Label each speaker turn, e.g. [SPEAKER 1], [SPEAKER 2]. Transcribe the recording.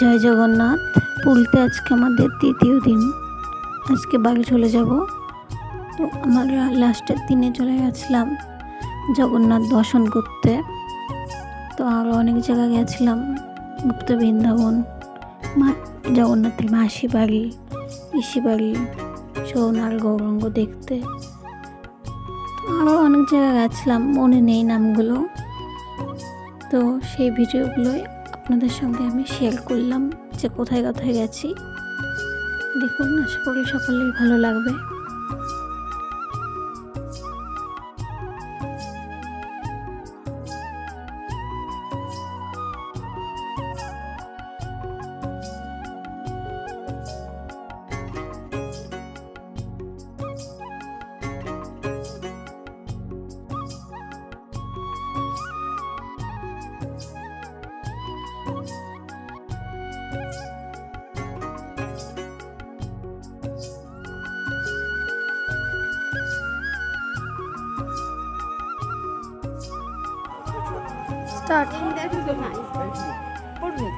[SPEAKER 1] জয় জগন্নাথ। পুলতে আজকে আমাদের তৃতীয় দিন। আজকে বাড়ি চলে যাব। তো আমরা লাস্টের দিনে চলে গেছিলাম জগন্নাথ দর্শন করতে। তো আরও অনেক জায়গায় গেছিলাম। গুপ্ত বৃন্দাবন, মা, জগন্নাথের মাসি বাড়ি, পিসি বাড়ি, সোনার গৌরঙ্গ দেখতে। আরও অনেক জায়গায় গেছিলাম, মনে নেই নামগুলো। তো সেই ভিডিওগুলোই আপনাদের সঙ্গে আমি শেয়ার করলাম যে কোথায় কোথায় গেছি। দেখুন, আশা করি সকলেই ভালো লাগবে। স্টার্ট
[SPEAKER 2] পড়বে